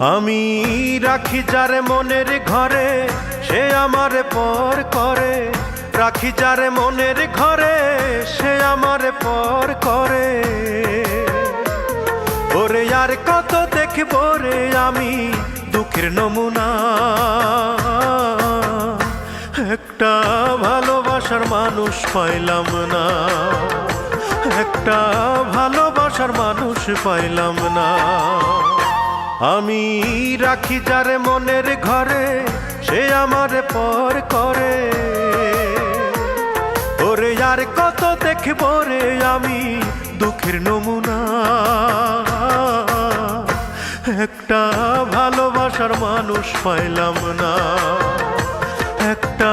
আমি রাখি যারে মনের ঘরে, সে আমার পর করে। রাখি যারে মনের ঘরে, সে আমার পর করে। ওরে আর কত দেখব রে আমি দুঃখের নমুনা। একটা ভালোবাসার মানুষ পাইলাম না। একটা ভালোবাসার মানুষ পাইলাম না। আমি রাখি যারে মনের ঘরে, সে আমার পর করে। ওরে আর কত দেখব রে আমি দুঃখের নমুনা। একটা ভালোবাসার মানুষ পাইলাম না। একটা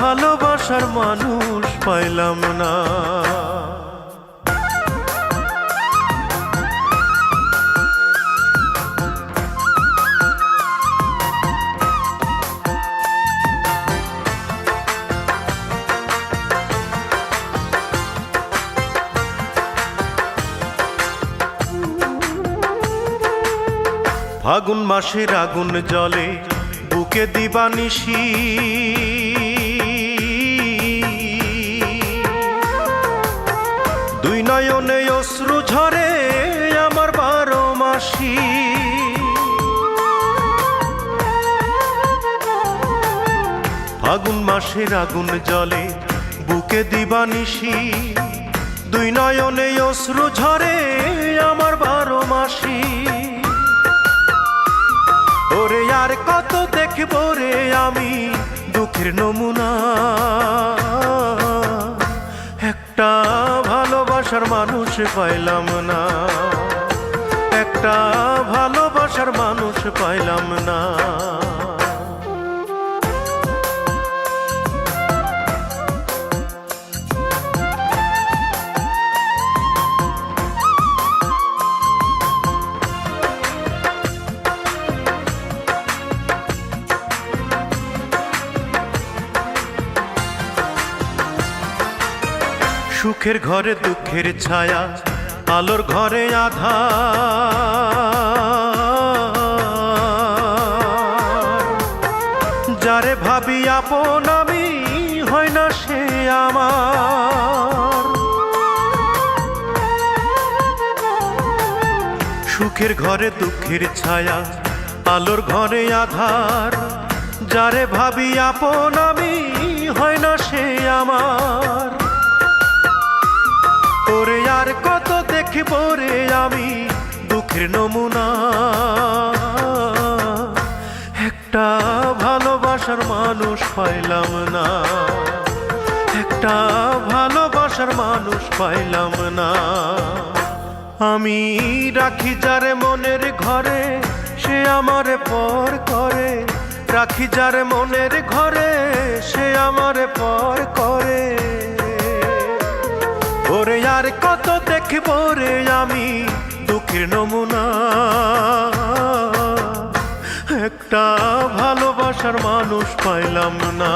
ভালোবাসার মানুষ পাইলাম না। ফাগুন মাসের আগুন জলে বুকে দিবানিশি। দুই নয়নে অশ্রু ঝরে আমার বারো মাসি। ফাগুন মাসের আগুন জলে বুকে দিবানিশি। দুই নয়নে অশ্রু ঝরে আমার বারো মাসি। আর কত দেখব রে আমি দুঃখের নমুনা। একটা ভালোবাসার মানুষ পাইলাম না। একটা ভালোবাসার মানুষ পাইলাম না। সুখের ঘরে, দুঃখের ছায়া, আলোর ঘরে আধা। যারে ভাবি আপন আমি, হয় না সে আমার। সুখের ঘরে, দুঃখের ছায়া, আলোর ঘরে আধার। যারে ভাবি আপন আমি, হয় না সে আমার। আর কত দেখব রে আমি দুঃখের নমুনা। একটা ভালোবাসার মানুষ পাইলাম না। একটা ভালোবাসার মানুষ পাইলাম না। আমি রাখি যারে মনের ঘরে, সে আমার পর করে। রাখি যারে মনের ঘরে, সে আমার পর করে আর কত দেখব রে আমি? দুঃখের নমুনা। একটা ভালোবাসার মানুষ পাইলাম না।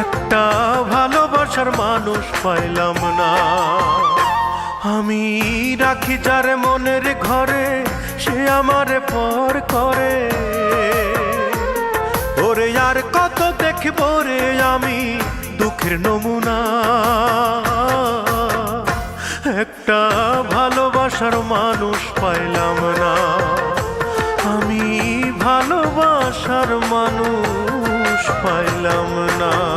একটা ভালোবাসার মানুষ পাইলাম না। আমি রাখি যারে মনের ঘরে, সে আমার পর করে। ওরে আর কত দেখব রে আমি? দুঃখের নমুনা। একটা ভালোবাসার মানুষ পাইলাম না। আমি ভালোবাসার মানুষ পাইলাম না।